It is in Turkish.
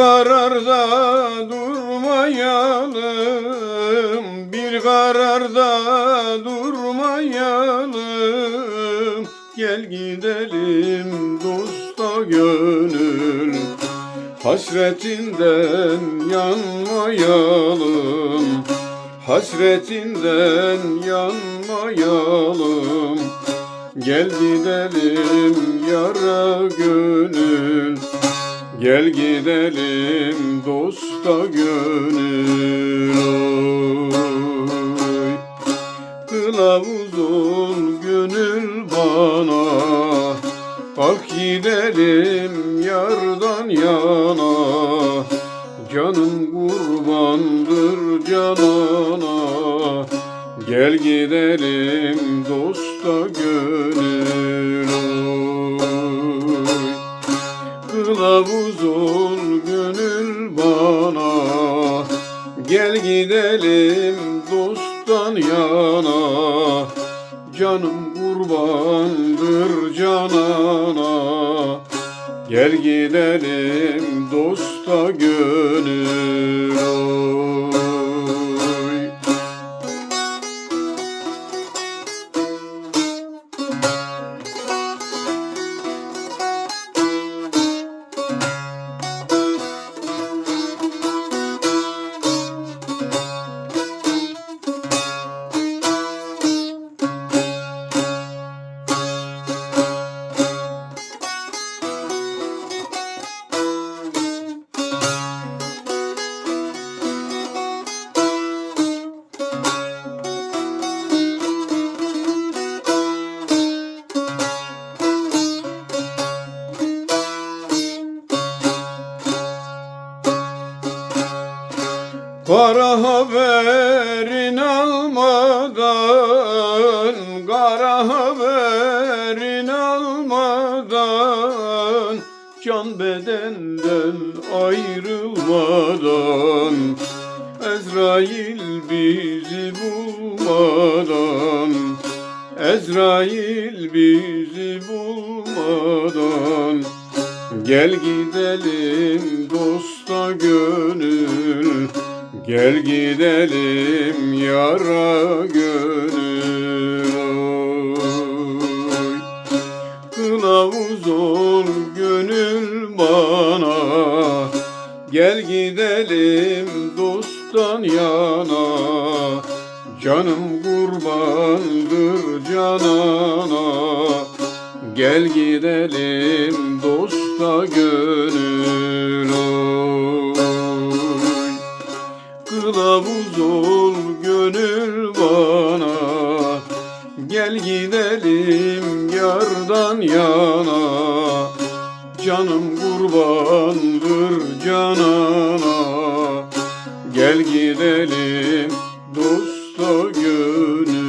kararda durmayalım. Bir kararda durmayalım. Gel gidelim dosta gönül. Hasretinden yanmayalım. Hasretinden yanmayalım. Gel gidelim yara gönül Gel gidelim dosta gönül oy. Kılavuz gönül bana. Kalk gidelim yardan yana. Canım kurbandır canana. Gel gidelim dosta gönül Kılavuz ol gönül bana. Gel gidelim dosttan yana. Canım kurbandır canana. Gel gidelim dosta gönül Kara haberin almadan Kara haberin almadan Can bedenden ayrılmadan Ezrail bizi bulmadan Ezrail bizi bulmadan. Gel gidelim dosta gönül Gel gidelim yara gönül. Kılavuz ol gönül bana. Gel gidelim dosttan yana. Canım kurbandır canana. Gel gidelim dosta gönül Kılavuz ol gönül bana. Gel gidelim yardan yana. Canım kurbandır canana. Gel gidelim dosta gönül